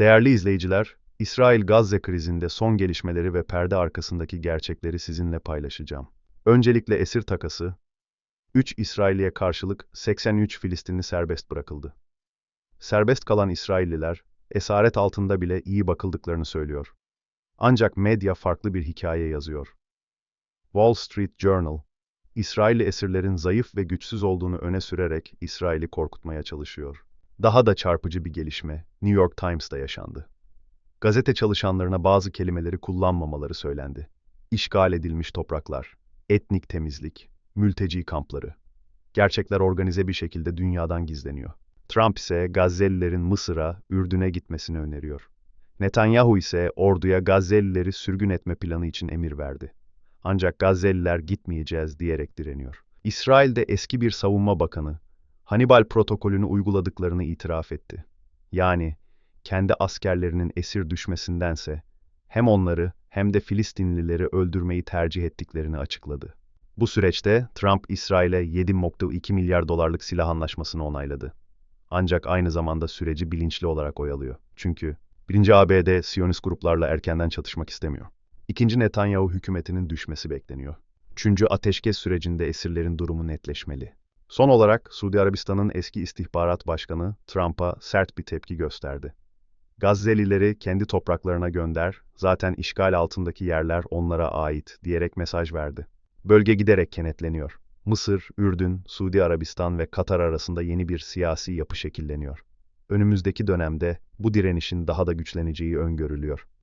Değerli izleyiciler, İsrail-Gazze krizinde son gelişmeleri ve perde arkasındaki gerçekleri sizinle paylaşacağım. Öncelikle esir takası, 3 İsrailliye karşılık 83 Filistinli serbest bırakıldı. Serbest kalan İsrailliler, esaret altında bile iyi bakıldıklarını söylüyor. Ancak medya farklı bir hikaye yazıyor. Wall Street Journal, İsrailli esirlerin zayıf ve güçsüz olduğunu öne sürerek İsrail'i korkutmaya çalışıyor. Daha da çarpıcı bir gelişme New York Times'ta yaşandı. Gazete çalışanlarına bazı kelimeleri kullanmamaları söylendi. İşgal edilmiş topraklar, etnik temizlik, mülteci kampları. Gerçekler organize bir şekilde dünyadan gizleniyor. Trump ise Gazze'lilerin Mısır'a, Ürdün'e gitmesini öneriyor. Netanyahu ise orduya Gazze'lileri sürgün etme planı için emir verdi. Ancak Gazze'liler gitmeyeceğiz diyerek direniyor. İsrail'de eski bir savunma bakanı, Hannibal protokolünü uyguladıklarını itiraf etti. Yani kendi askerlerinin esir düşmesindense hem onları hem de Filistinlileri öldürmeyi tercih ettiklerini açıkladı. Bu süreçte Trump İsrail'e 7.2 milyar dolarlık silah anlaşmasını onayladı. Ancak aynı zamanda süreci bilinçli olarak oyalıyor. Çünkü 1. ABD Siyonist gruplarla erkenden çatışmak istemiyor. İkinci Netanyahu hükümetinin düşmesi bekleniyor. Üçüncü ateşkes sürecinde esirlerin durumu netleşmeli. Son olarak Suudi Arabistan'ın eski istihbarat başkanı Trump'a sert bir tepki gösterdi. Gazze'lileri kendi topraklarına gönder, zaten işgal altındaki yerler onlara ait diyerek mesaj verdi. Bölge giderek kenetleniyor. Mısır, Ürdün, Suudi Arabistan ve Katar arasında yeni bir siyasi yapı şekilleniyor. Önümüzdeki dönemde bu direnişin daha da güçleneceği öngörülüyor.